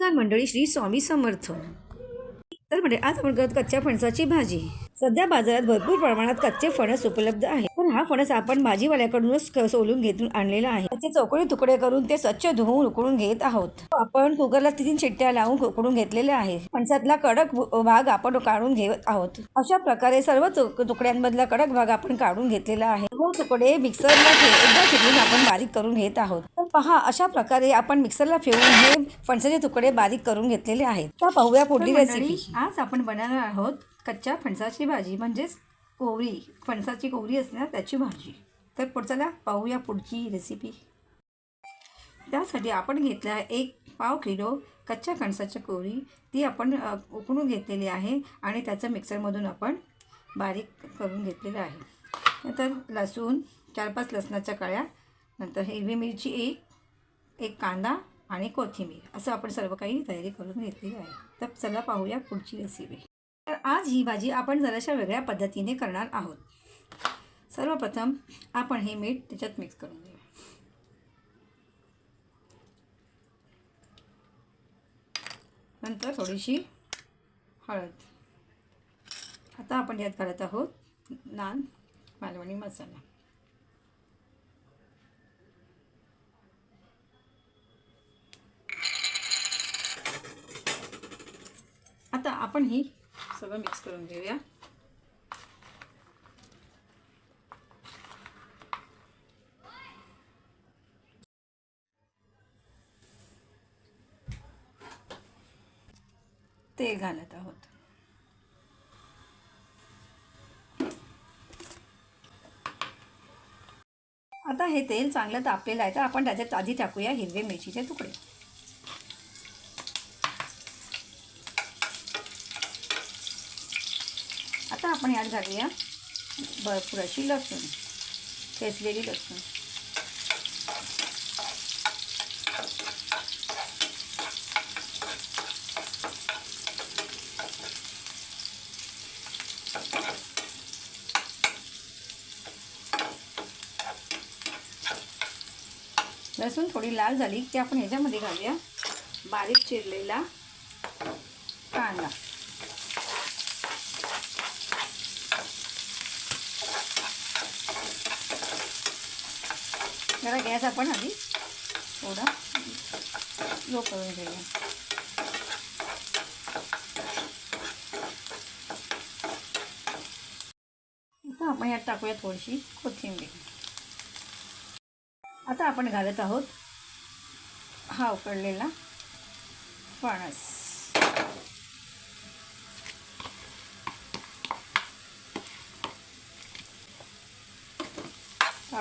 नमस्कार मंडळी श्री स्वामी समर्थ. तर म्हणजे आज आपण करत कच्च्या फणसाची भाजी सध्या बाजारात भरपूर प्रमाणात कच्चे फणस उपलब्ध आहेत. पण हा फणस आपण भाजीवाल्याकडूनच सोलून घेऊन आणलेला आहे. त्याचे चौकोनी तुकडे करून ते स्वच्छ धुवून उकळून घेत आहोत. आपण कुकरला तीन शिट्ट्या लावून उकळून घेतलेले आहे. फणसातला कडक भाग आपण काढून घेत आहोत. अशा प्रकारे सर्व तुक- तुकड्यांमधला कडक भाग आपण काढून घेतलेला आहे. सर्व तुकडे मिक्सरला एकदा फिरवून आपण बारीक करून घेत आहोत. तर पहा अशा प्रकारे आपण मिक्सरला फिरवून हे फणसाचे तुकडे बारीक करून घेतलेले आहेत. तर पाहूया पुढली रेसिपी आज आपण बनवणार आहोत कच्च्या फणसाची भाजी म्हणजेच कोवरी फणसाची कोवरी असणार त्याची भाजी. तर पुढचाला पाहूया पुढची रेसिपी त्यासाठी आपण घेतला आहे एक पाव किलो कच्च्या फणसाची कोवरी ती आपण उकळून घेतलेली आहे आणि त्याचं मिक्सरमधून आपण बारीक करून घेतलेलं आहे. नंतर लसूण चार पाच लसणाच्या कळ्या नंतर हिरवी मिरची एक एक कांदा आणि कोथिंबीर. असं आपण सर्व काही तयारी करून घेतलेली आहे. तर चला पाहूया पुढची रेसिपी तर आज ही भाजी आपण जराशा वेगळ्या पद्धतीने करणार आहोत. सर्वप्रथम आपण हे मीठ त्याच्यात मिक्स करून घेऊ. नंतर थोडीशी हळद. आता आपण यात घालत आहोत नान मालवणी मसाला. आता आपण ही सगळं मिक्स करून घेऊया तेल घालत आहोत आता हे तेल चांगलं तापलेलं आहे तर आपण त्याच्यात आधी टाकूया हिरवे मिरचीचे तुकडे. आता आपण यात घालूया भरपूर अशी लसूण ठेचलेली लसूण. लसूण थोडी लाल झाली की आपण ह्याच्यामध्ये घालूया. बारीक चिरलेला कांदा. जरा गॅस आपण आधी थोडा लो करून घेऊया आता आपण यात टाकूया थोडीशी कोथिंबीर. आता आपण घालत आहोत हा उकडलेला फणस.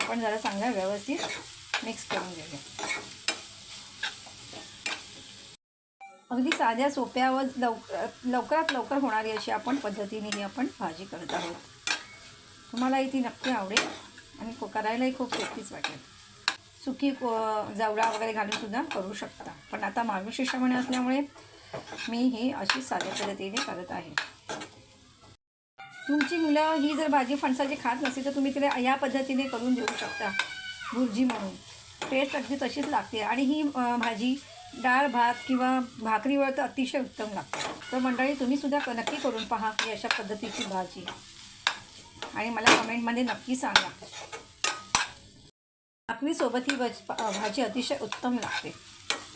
आपण जरा चांगला व्यवस्थित मिक्स करून घेऊया. अगदी साध्या सोप्या व लवकर लवकरात लवकर होणारी अशी आपण पद्धतीने ही आपण भाजी करत आहोत. तुम्हालाही ती नक्की आवडेल आणि करायलाही खूप सोपीच वाटेल. सुकी को वगैरे घालून सुद्धा करू शकता. पण आता मागणी शिष्यमणे असल्यामुळे मी ही अशी साध्या पद्धतीने करत आहे. तुमची मुलं ही जर भाजी फणसाची खात नसेल तर तुम्ही तिला या पद्धतीने करून देऊ शकता. भुर्जी म्हणून. टेस्ट अगदी तशीच लागते आणि ही भाजी डाळ भात किंवा भाकरीवर तर अतिशय उत्तम लागते. तर मंडळी तुम्हीसुद्धा क- नक्की करून पहा ही अशा पद्धतीची भाजी. आणि मला कमेंटमध्ये नक्की सांगा. भाकरीसोबत ही भज भाजी अतिशय उत्तम लागते.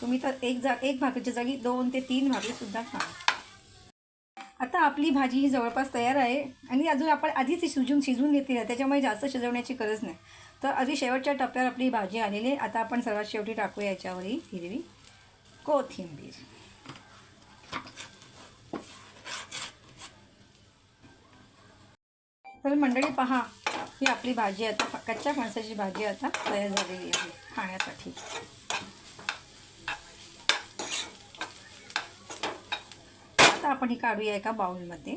तुम्ही तर एक जा एक भाकरीच्या जागी दोन ते तीन भाकरीसुद्धा खा. आता आपली भाजी ही जवळपास तयार आहे आणि अजून आपण आधीच ती शिजून शिजवून घेतली आहे त्याच्यामुळे जास्त शिजवण्याची गरज नाही. तर आधी शेवटच्या टप्प्यावर आपली भाजी आलेली आहे. आता आपण सर्वात शेवटी टाकूया याच्यावर ही हिरवी कोथिंबीर. तर मंडळी पहा ही आपली भाजी आता कच्च्या फणसाची भाजी आता तयार झालेली आहे खाण्यासाठी. आपण ही काढूया एका बाउलमध्ये.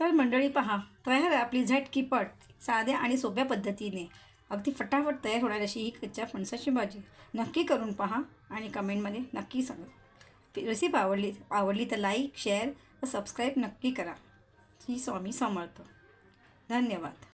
तर मंडळी पहा तयार आहे आपली झटकीपट साध्या आणि सोप्या पद्धतीने. अगदी फटाफट तयार होणार अशी ही कच्च्या फणसाची भाजी. नक्की करून पहा आणि कमेंटमध्ये नक्की सांगा. रेसिपी आवडली आवडली तर लाईक शेअर व सबस्क्राईब नक्की करा. श्री स्वामी समर्थ. धन्यवाद.